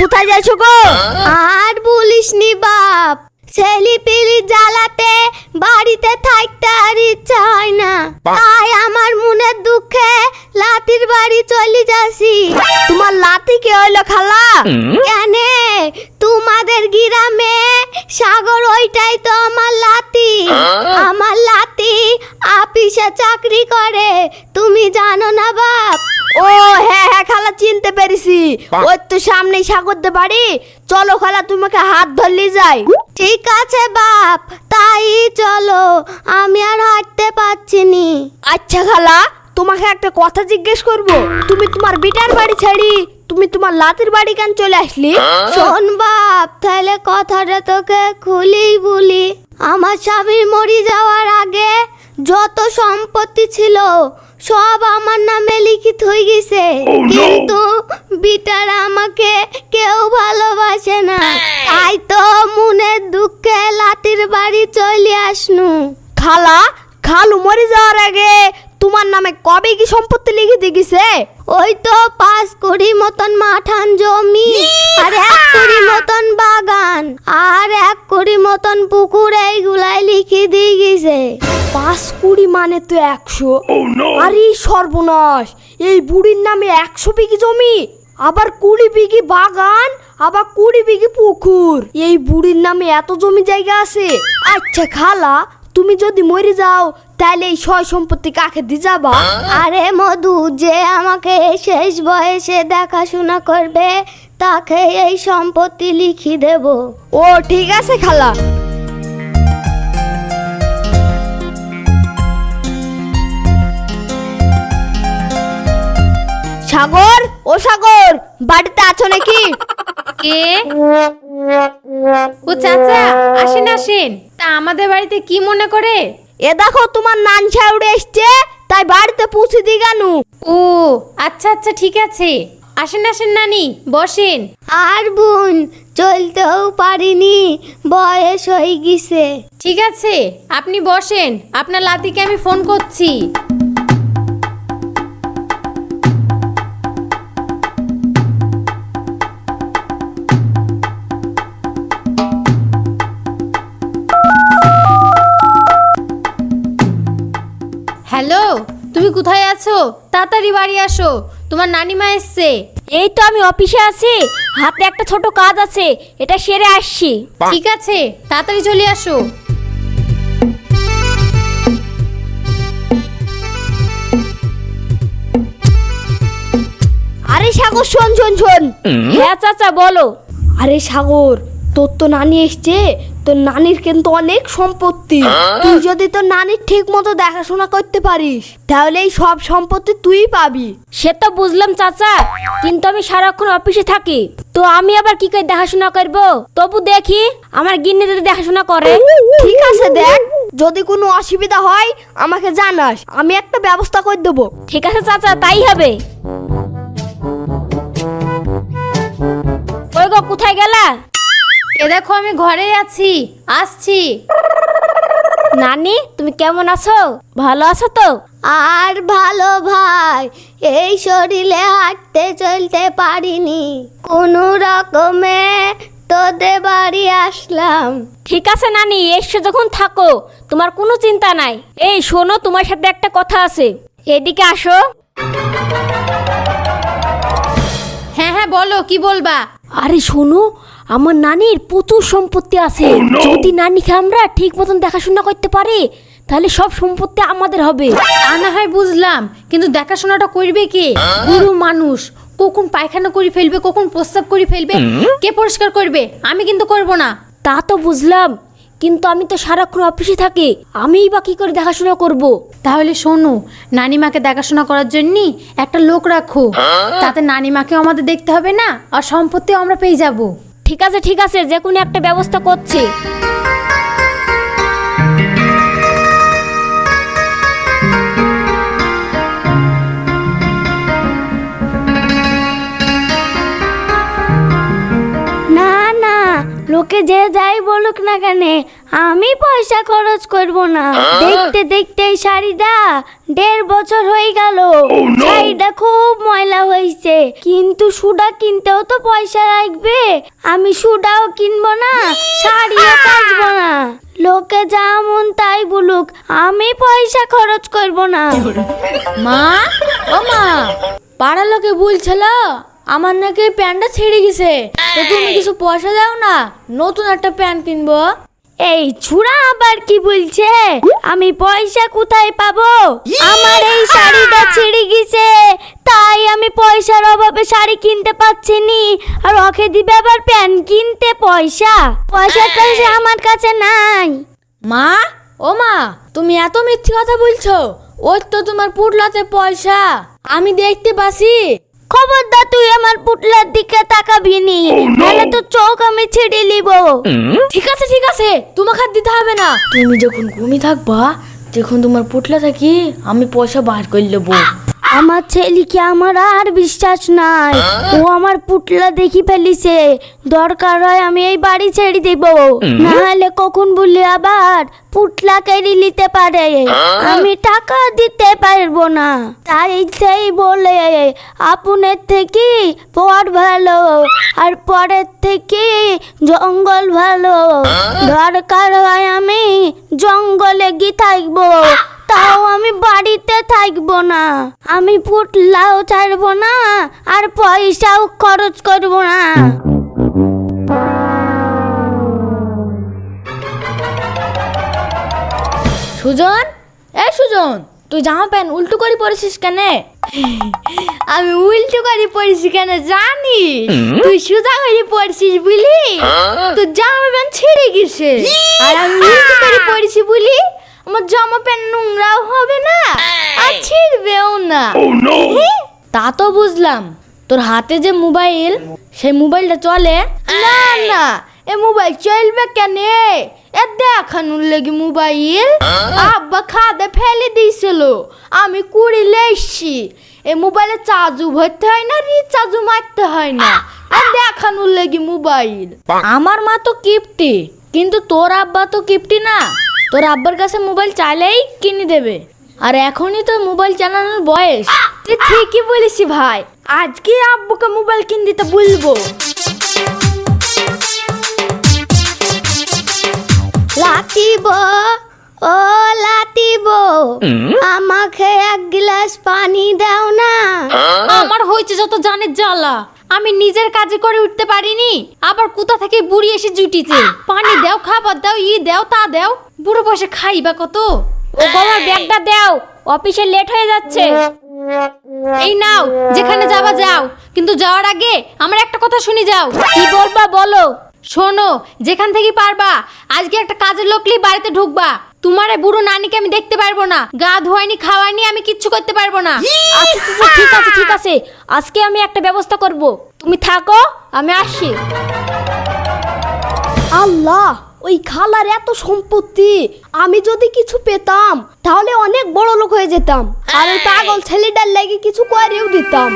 কোথায় যাচ্ছ গো? আর বলিসনি বাপ ছেলি পিলি জ্বালাতে বাড়িতে থাকতে আর ইচ্ছা হয় না। তাই আমার মনের দুঃখে লাতির বাড়ি চলে যাসি তোমার লাতি কে হইল খালা? কেন? তোমাদের গ্রামে সাগর ওইটাই তো আমার লাতি। আমার লাতি আপিসে চাকরি করে তুমি জানো না বাপ? ও চিনতে পেরেছি। ওই তো সামনেই সাগরদে বাড়ি। চলো খালা তোমাকে হাত ধরলি যাই। ঠিক আছে বাপ তাই চলো। আমি আর হাঁটতে পারছি নি। আচ্ছা খালা তোমাকে একটা কথা জিজ্ঞেস করব। তুমি তোমার বিটার বাড়ি ছাড়ি তুমি তোমার লাতির বাড়ি কেন চলে আসলি? শোন বাপ তাহলে কথাটা তোকে খুলেই বলি। আমার স্বামীর মরি যাওয়ার আগে যত সম্পত্তি ছিল সব আমার নামে লিখিত হয়ে গেছে। কিন্তু বিটার আমাকে কেউ ভালোবাসে না। তাই তো মনের দুঃখে লাতির বাড়ি চলে আসনু। খালা খালু মরে যাওয়ার আগে তোমার নামে কবে কি সম্পত্তি লিখে দিয়েছে ওই তো পাঁচ কুড়ি মতন মাঠান জমি আর এক কুড়ি মতন বাগান আর এক কুড়ি মতন পুকুর এইগুলাই লিখে দিয়ে গেছে পাঁচ কুড়ি মানে তো একশো। আরে সর্বনাশ এই বুড়ির নামে একশো বিঘি জমি আবার কুড়ি বিঘি বাগান আবার কুড়ি বিঘি পুকুর। এই বুড়ির নামে এত জমি জায়গা আছে। আচ্ছা খালা তুমি যদি মরে যাও তাহলে এই সয় সম্পত্তি কাকে দিয়ে যাবা? আরে মধু যে আমাকে শেষ বয়সে দেখাশোনা করবে তাকে এই সম্পত্তি লিখি দেব। ও ঠিক আছে খালা। সাগর? ও সাগর বাড়িতে আছো নাকি? কে? ও চাচা আসেন আসেন। তা আমাদের বাড়িতে কি মনে করে? এ দেখো তোমার নান ছাউড়ে এসছে তাই বাড়িতে পৌঁছে দি কেন ও আচ্ছা আচ্ছা ঠিক আছে। আসেন আসেন নানি বসেন। আর বোন চলতেও পারিনি বয়স হয়ে গেছে। ঠিক আছে আপনি বসেন আপনার লাতিকে আমি ফোন করছি। তুমি কোথায় আছো? তাড়াতাড়ি বাড়ি আসো। তোমার নানিমা এসছে। এই তো আমি অফিসে আছি। হাতে একটা ছোট কাজ আছে। এটা সেরে আসছি। ঠিক আছে তাড়াতাড়ি চলে আসো। আরে সাগর শোন শোন শোন। হ্যাঁ চাচা বলো। আরে সাগর তোর তো নানি এসছে। তোর নানির কিন্তু অনেক সম্পত্তি। তুই যদি তোর নানির ঠিক মতো দেখাশোনা করতে পারিস তাহলে এই সব সম্পত্তি তুই পাবি। সে তো বুঝলাম চাচা। কিন্তু আমি সারাক্ষণ অফিসে থাকি। তো আমি আবার কি করে দেখাশোনা করব? তবু দেখি আমার গিন্নি যদি দেখাশোনা করে। ঠিক আছে দেখ। যদি কোনো অসুবিধা হয় আমাকে জানাস। আমি একটা ব্যবস্থা করে দেবো। ঠিক আছে চাচা তাই হবে। ওই গো কোথায় গেলা? এ দেখো আমি ঘরে আছি আসছি। নানি তুমি কেমন আছো? ভালো আছো তো? আর ভালো ভাই এই শরীরে হাঁটতে চলতে পারিনি। কোনো রকমে তোদের বাড়ি আসলাম। ঠিক আছে নানি এসে যখন থাকো তোমার কোনো চিন্তা নাই। এই শোনো তোমার সাথে একটা কথা আছে। এদিকে আসো। হ্যাঁ হ্যাঁ বলো কি বলবা? আরে শোনো আমার নানির প্রচুর সম্পত্তি আছে। যদি নানিকে আমরা ঠিক মতন দেখাশোনা করতে পারি তাহলে সব সম্পত্তি আমাদের হবে। তা না হয় বুঝলাম কিন্তু দেখাশোনাটা করবে কে? গুরু মানুষ কখন পায়খানা করে ফেলবে কখন প্রস্রাব করে ফেলবে কে পরিষ্কার করবে? আমি কিন্তু করব না। তা তো বুঝলাম কিন্তু আমি তো সারাক্ষণ অফিসে থাকি আমিই বা কি করে দেখাশোনা করব। তাহলে শোনো নানিমাকে দেখাশোনা করার জন্য একটা লোক রাখো। তাতে নানিমাকেও আমাদের দেখতে হবে না আর সম্পত্তিও আমরা পেয়ে যাব। ঠিক আছে ঠিক আছে যে কোনো একটা ব্যবস্থা করছি। না না, লোকে যে যাই বলুক না কেন আমি পয়সা খরচ করব না। দেখতে দেখতে এই শাড়িটা দেড় বছর হয়ে গেল। শাড়িটা খুব ময়লা হয়েছে। কিন্তু সুডা কিনতেও তো পয়সা লাগবে। আমি সুডাও কিনবো না শাড়িও কাচবো না। লোকে যেমন তাই বলুক আমি পয়সা খরচ করব না। মা? ও মা! পাড়ার লোকে বলছিল আমার নাকি প্যান্টটা ছেড়ে গেছে। তো তুমি কিছু পয়সা দাও না নতুন একটা প্যান্ট কিনবো। এই ছুড়া আবার কি বলছে? আমি পয়সা কোথায় পাবো? আমার এই শাড়িটা ছিঁড়ে গেছে। তাই আমি পয়সার অভাবে শাড়ি কিনতে পারছি নি। আর ওকে দিবে আবার প্যান্ট কিনতে পয়সা। পয়সা টয়সা আমার কাছে নাই। মা? ও মা তুমি এত মিথ্যে কথা বলছো। ওই তো তোমার পুটলাতে পয়সা। আমি দেখতে পাচ্ছি। খবরদার তুই আমার পুটলার দিকে তাকাবি নি। নাহলে তো চোখ আমি ছেড়ে নিব। ঠিক আছে ঠিক আছে তোমাকে আর দিতে হবে না। তুমি যখন ঘুমিয়ে থাকবা যখন তোমার পুটলা থাকি আমি পয়সা বার করে নেব। আমার ছেলেকে আমার আর বিশ্বাস নাই। ও আমার পুটলা দেখি ফেলিছে। দরকার হয় আমি এই বাড়ি ছেড়ে দেব। নাহলে কখন বলি আবার পুটলা কেড়ে নিতে পারে। আমি টাকা দিতে পারব না। তাই সেই বলে আপনের থেকে পর ভালো আর পরের থেকে জঙ্গল ভালো। দরকার হয় আমি জঙ্গলে গিয়ে থাকব। তাও আমি বাড়িতে থাকব না। আমি পুটলাও ছাড়বো না আর পয়সাও খরচ করব না। সুজন? এ সুজন তুই জামা প্যান্ট উল্টো করে পরেছিস কেন? আমি উল্টো করে পড়েছি কেন জানি তুই সুজা করে পড়ছিস বুঝলি? তোর জামা প্যান্ট ছিঁড়ে গেছে। আর আমি উল্টো করে পড়েছি বলি আমার জামা প্যান্ট নোংরাও হবে না আর ছিঁড়বেও না। তা তো বুঝলাম। তোর হাতে যে মোবাইল সেই মোবাইলটা চলে? না না এ মোবাইল চলবে কেন? এ দেখানোর লেগে মোবাইল আব্বা খাদে ফেলে দিয়েছিল। আমি কুড়ি লেসছি এ মোবাইলে চার্জও ভরতে হয় না রিচার্জও মারতে হয় না। আর দেখানোর লেগে মোবাইল। আমার মা তো কিপটি কিন্তু তোর আব্বা তো কিপটি না। তোর আব্বার কাছে মোবাইল চাইলেই কিনে দেবে। আর এখনই তো মোবাইল চালানোর বয়স। তুই ঠিকই বলেছি ভাই আজকে আব্বুকে মোবাইল কিনে দিতে বলব। লাতিব ও লাতিব আমাকে এক গ্লাস পানি দাও না। আমার হয়েছে যত জানের জ্বালা। আমি নিজের কাজে করে উঠতে পারিনি। আবার কোথা থেকে বুড়ি এসে জুটিছে? পানি দাও, খাবার দাও, ই দাও, তা দাও। বুড়ো বসে খাইবা কত? ও বাবা ব্যাগটা দাও। অফিসে লেট হয়ে যাচ্ছে। এই নাও, যেখানে যাবা যাও। কিন্তু যাওয়ার আগে আমার একটা কথা শুনে যাও। কি বলবা বলো? শোনো, যেখান থেকে পারবা, আজকে একটা কাজের লোকলি বাড়িতে ঢুকবা। তোমার এই বুড়ো নানিকে আমি দেখতে পারব না। গা ধোয়াইনি খাওয়াইনি আমি কিচ্ছু করতে পারব না। আচ্ছা আচ্ছা, ঠিক আছে ঠিক আছে। আজকে আমি একটা ব্যবস্থা করব। তুমি থাকো আমি আসি আল্লাহ ওই খালার এত সম্পত্তি। আমি যদি কিছু পেতাম তাহলে অনেক বড় লোক হয়ে যেতাম। আর ওই পাগল ছেলেটার লাগে কিছু করেও দিতাম।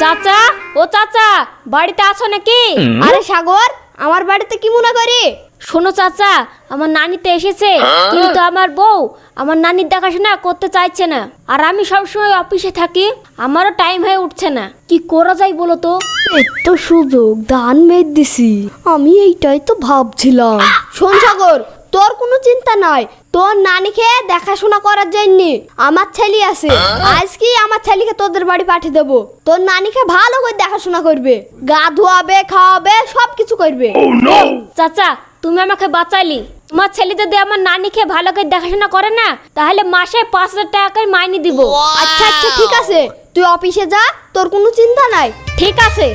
চাচা ও চাচা বাড়িতে আছো নাকি? আরে সাগর আমার বাড়িতে কি মনে করে? শোনো চাচা আমার নানি তো এসেছে কিন্তু আমার বউ আমার নানির দেখাশোনা করতে চাইছে না। আর আমি সবসময় অফিসে থাকি আমারও টাইম হয়ে উঠছে না। কি করা যায় বলো তো? এত সুযোগ দান মেদ দিছি। আমি এইটাই তো ভাবছিলাম। শোন সাগর তোর কোনো চিন্তা নাই। তোর নানিকে দেখাশোনা করার জন্য আমার ছেলে আছে। আজকে আমার ছেলেকে তোদের বাড়ি পাঠিয়ে দেবো। তোর নানিকে ভালো করে দেখাশোনা করবে। গা ধোয়াবে খাওয়াবে সব কিছু করবে চাচা তুমি আমাকে বাঁচালি। তোমার ছেলে যদি আমার নানিকে ভালো করে দেখাশোনা করে না তাহলে মাসে পাঁচ হাজার টাকা করে মাইনে দিব। আচ্ছা আচ্ছা ঠিক আছে। তুই অফিসে যা তোর কোনো চিন্তা নাই। ঠিক আছে।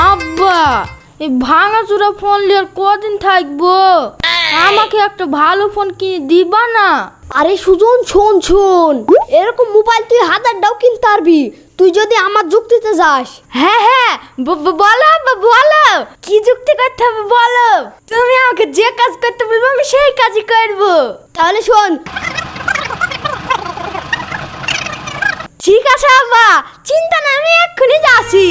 আব্বা এই ভাঙা চূড়া ফোন নিয়ে কদিন থাকব? আমাকে একটা ভালো ফোন কিনে দিবা না? আরে সুজন শোন শোন। এরকম মোবাইল তুই হাজারটাও কিনতে পারবি। তুই যদি আমার যুক্তিতে যাস। হ্যাঁ হ্যাঁ বলো বলো। কি যুক্তি করতে হবে বলো। তুমি আমাকে যে কাজ করতে বলব আমি সেই কাজই করব। তাহলে শোন। ঠিক আছে আব্বা চিন্তা না আমি এক্ষুনি যাচ্ছি।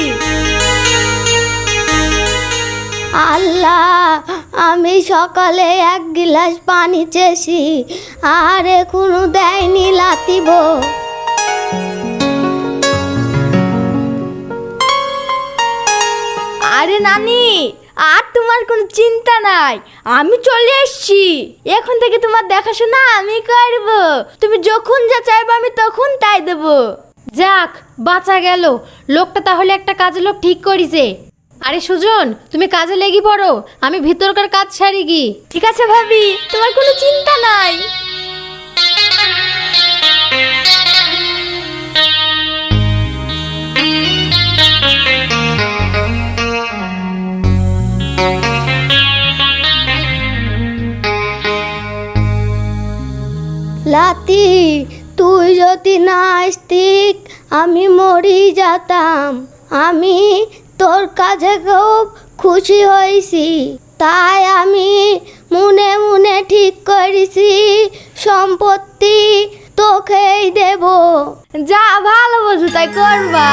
আল্লাহ আমি সকালে এক গিলাস পানি চেয়েছি আর এখনও দেয়নি লাতিব আরে নানি আর তোমার কোনো চিন্তা নাই আমি চলে এসেছি। এখন থেকে তোমার দেখাশোনা আমি করব। তুমি যখন যা চাইবে আমি তখন তাই দেবো। যাক বাঁচা গেল। লোকটা তাহলে একটা কাজের লোক ঠিক করিছে। আরে সুজন তুমি কাজে লেগে পড়ো। আমি ভিতরকার কাজ সারি গি ঠিক আছে ভাবি তোমার কোনো চিন্তা নাই। লাতি তুই যদি না আসতিক আমি মরি যেতাম। আমি তোর কাছে খুব খুশি হয়েছি। তাই আমি মনে মনে ঠিক করেছি, সম্পত্তি তোকেই দেব। যা ভালো বোঝো তাই করবা।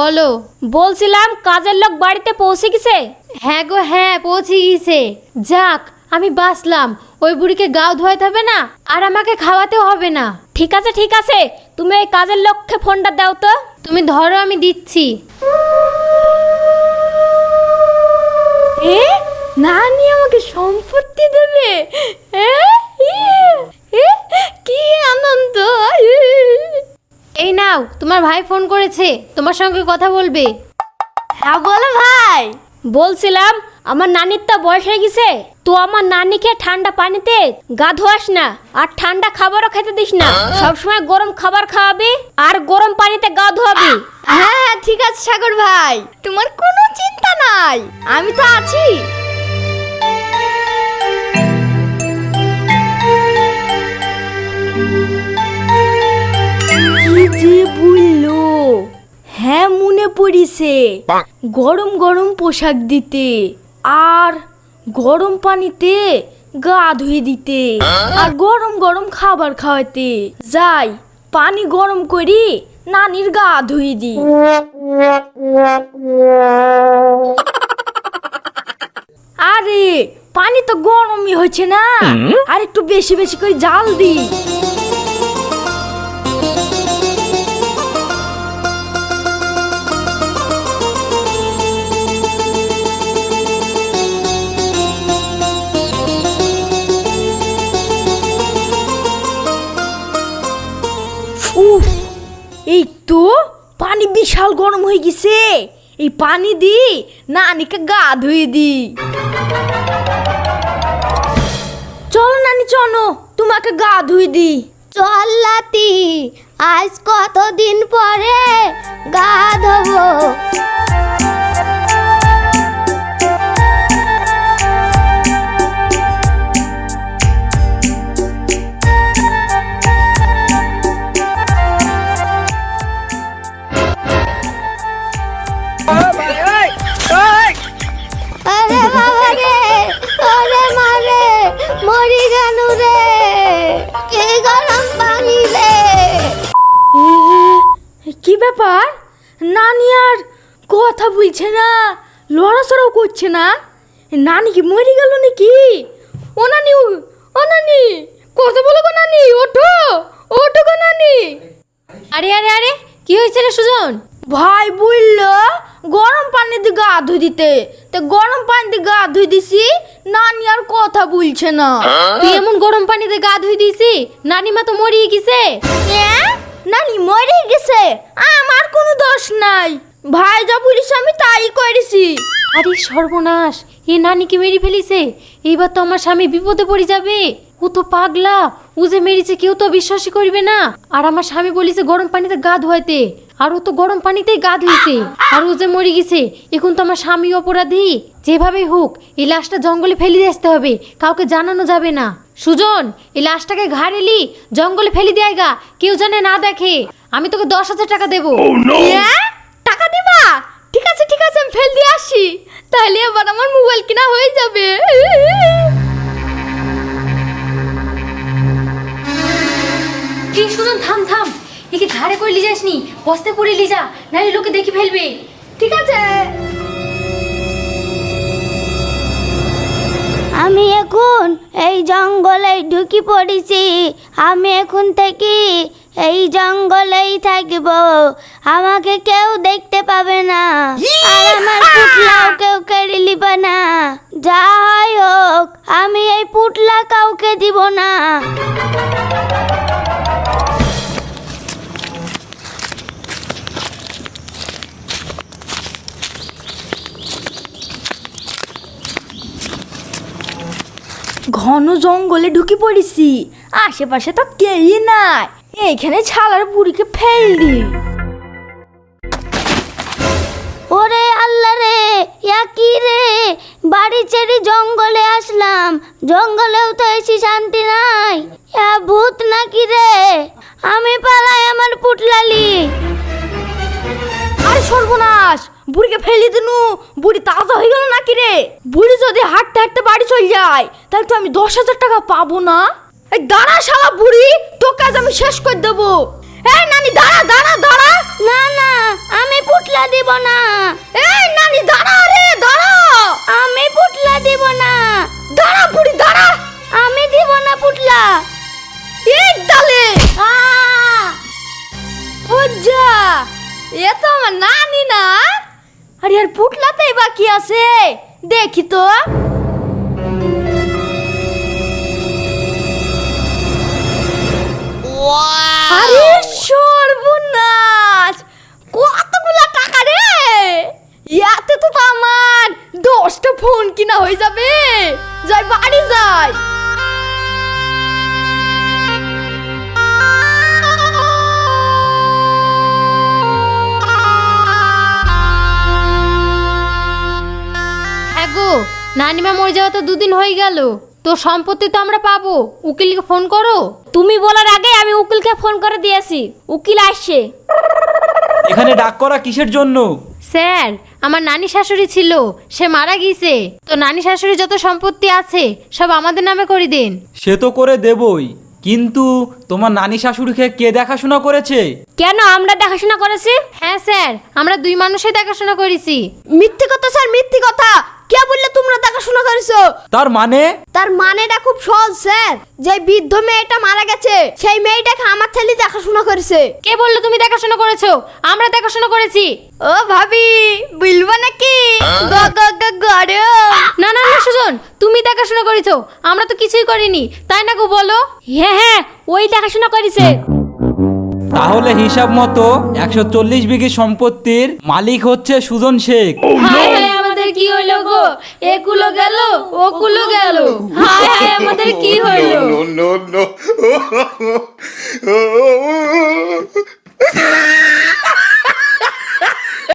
বলো। বলছিলাম কাজের লোক বাড়িতে পৌঁছে গেছে? হ্যাঁ গো হ্যাঁ পৌঁছে গিয়েছে যাক আমি বাসলাম ওই বুড়িকে গাও ধোয়াতে হবে না আর আমাকে খাওয়াতেও হবে না। ঠিক আছে ঠিক আছে। তুমি এই কাজের লোককে ফোনটা দাও তো। তুমি ধরো আমি দিচ্ছি। এ? নানি আমাকে সম্পত্তি দেবে? এ, কি আনন্দ। এই নাও তোমার ভাই ফোন করেছে তোমার সঙ্গে কথা বলবে। হ্যাঁ বলো ভাই। বলছিলাম আমার নানির তো বয়স হয়ে গেছে তো আমার নানিকে ঠান্ডা পানিতে গা ধোয়াস না আর ঠান্ডা খাবারও খেতে দিস না। সবসময় গরম খাবার খাওয়াবি আর গরম পানিতে গা ধোয়াবি। হ্যাঁ ঠিক আছে সাগর ভাই। তোমার কোনো চিন্তা নাই। আমি তো আছি। যে বলল হ্যাঁ মনে পড়িছে। গরম গরম পোশাক দিতে আর গরম পানিতে গা ধুয়ে দিতে আর গরম গরম খাবার খাওয়াতে যাই পানি গরম করি নানির গা ধুয়ে দি আরে পানি তো গরমই হচ্ছে না। আর একটু বেশি বেশি করে জাল দি তো পানি বিশাল গরম হয়ে গেছে। এই পানি দি নানিকে গা ধুয়ে দি। চল নানি, চলো, তোমাকে গা ধুয়ে দি। চল লাতি আজ কতদিন পরে গা ধোবো? মরি গেল রে। কি গরম পানি রে? কি ব্যাপার? নানি আর কথা বলছে না লড়াচড়াও করছে না। নানি কি মরে গেল নাকি? ও নানি ও- ও নানি কথা বলো গো নানি ওঠো ওঠো গো নানি। আরে আরে আরে কি হয়েছে রে সুজন? ভাই বলল গরম পানি দিয়ে গা ধুই দিতে। তো গরম পানি দিয়ে গা ধুই দিছি নানি আর কথা বলছে না। তুই এমন গরম পানিতে গা ধুই দিয়েছি নানিমা তো মরিয়ে গেছে। এ? নানি মরে গেছে আমার কোনো দোষ নাই। ভাই যা বলিস আমি তাই করেছি আরে সর্বনাশ এ নানিকে মেরে ফেলিছে এইবার তো আমার স্বামী বিপদে পড়ে যাবে। ও তো পাগলা। ও যে মেরেছে কেউ তো বিশ্বাসই করবে না। আর আমার স্বামী বলিছে গরম পানিতে গা ধোয়াইতে আর ও তো গরম পানিতেই গা ধুইছে আর ও যে মরে গেছে এখন তো আমার স্বামী অপরাধী। যেভাবেই হোক এই লাশটা জঙ্গলে ফেলে দিয়ে আসতে হবে। কাউকে জানানো যাবে না। সুজন এই লাশটাকে ঘাড়ে লি জঙ্গলে ফেলে দেয় গা কেউ জানে না দেখে। আমি তোকে দশ হাজার টাকা দেবো। হ্যাঁ? টাকা দিবা? ঠিক আছে ঠিক আছে আমি ফেল দিয়ে আসি। তাহলে এবার আমার মোবাইল কিনা হয়ে যাবে। একে ঘাড়ে করে লিয়ে যাসনি বস্তে পড়ে লিয়ে যা নাহলে লোকে দেখে ফেলবে। ঠিক আছে? আমি এখন এই জঙ্গলে ঢুকি পড়েছি। আমি এখন থেকে এই জঙ্গলেই থাকব। আমাকে কেউ দেখতে পাবে না। আর আমার পুটলাও কেউ কেড়ে নিবে না। যা হয় হোক আমি এই পুটলা কাউকে দিব না। ঘন জঙ্গলে ঢুকে পড়েছি। আশেপাশে তো কেউই নাই। এইখানে ছালার বুড়িকে ফেল দি ওরে আল্লাহ রে, ইয়া কি রে? বাড়ি ছেড়ে জঙ্গলে আসলাম। জঙ্গলেও তো এসি শান্তি নাই। ইয়া ভূত নাকি রে? আমি পালাই আমার বুড়িকে ফেলি দিনু। বুড়ি তাজা হয়ে গেল নাকি রে? বুড়ি যদি হাঁটতে হাঁটতে বাড়ি চলে যায় তাহলে তো আমি দশ হাজার টাকা পাবো না। এই দাঁড়া শালা বুড়ি তোকে আজ আমি শেষ করে দেবো। এই নানি দাঁড়া দাঁড়া দাঁড়া। না না আমি পুটলা দিব না। এই নানি দাঁড়া রে দাঁড়া। আমি পুটলা দিব না। দাঁড়া বুড়ি দাঁড়া। আমি দিব না পুটলা এই ডালে আ যা এ তো আমার নানি না। আরে আর পুটলাতেই বাকি আছে? দেখি তো। আরে সর্বনাশ! কতগুলা টাকা রে? ইয়াতে তো তো আমার দশটা ফোন কিনা হয়ে যাবে। যাই বাড়ি যাই। নানিমা মরে যাওয়া তো দুদিন হয়ে গেল। তো সম্পত্তি তো আমরা পাবো। উকিলকে ফোন করো। তুমি বলার আগে আমি উকিলকে ফোন করে দিয়েছি উকিল আসছে। এখানে ডাক করা কিসের জন্য? স্যার আমার নানি শাশুড়ি ছিল। সে মারা গিয়েছে। তো নানি শাশুড়ি যত সম্পত্তি আছে সব আমাদের নামে করে দিন। সে তো করে দেবই। কিন্তু তোমার নানি শাশুড়িকে কে দেখাশোনা করেছে? কেন আমরা দেখাশোনা করেছি? হ্যাঁ স্যার আমরা দুই মানুষই দেখাশোনা করেছি। মিথ্যে কথা স্যার মিথ্যে কথা। কে বললে তোমরা দেখাশোনা করেছ? তার মানে? তার মানেটা খুব সহজ স্যার। যে বৃদ্ধ মেয়েটা মারা গেছে সেই মেয়েটাকে আমার ছেলে দেখাশোনা করেছে। কে বলল তুমি দেখাশোনা করেছ? আমরা দেখাশোনা করেছি। ও ভাবি বলব নাকি? গড়ে না না না সুজন তুমি দেখাশোনা করেছ। আমরা তো কিছুই করিনি। তাই না গো বলো? হ্যাঁ হ্যাঁ ওই দেখাশোনা করেছে। তাহলে হিসাব মতো একশো চল্লিশ বিঘি সম্পত্তির মালিক হচ্ছে সুজন শেখ। হায় হায় আমাদের কি হইল গো? একুলো গেল, ওকুলো গেল। হায় হায়, আমাদের কি হইল? No no no.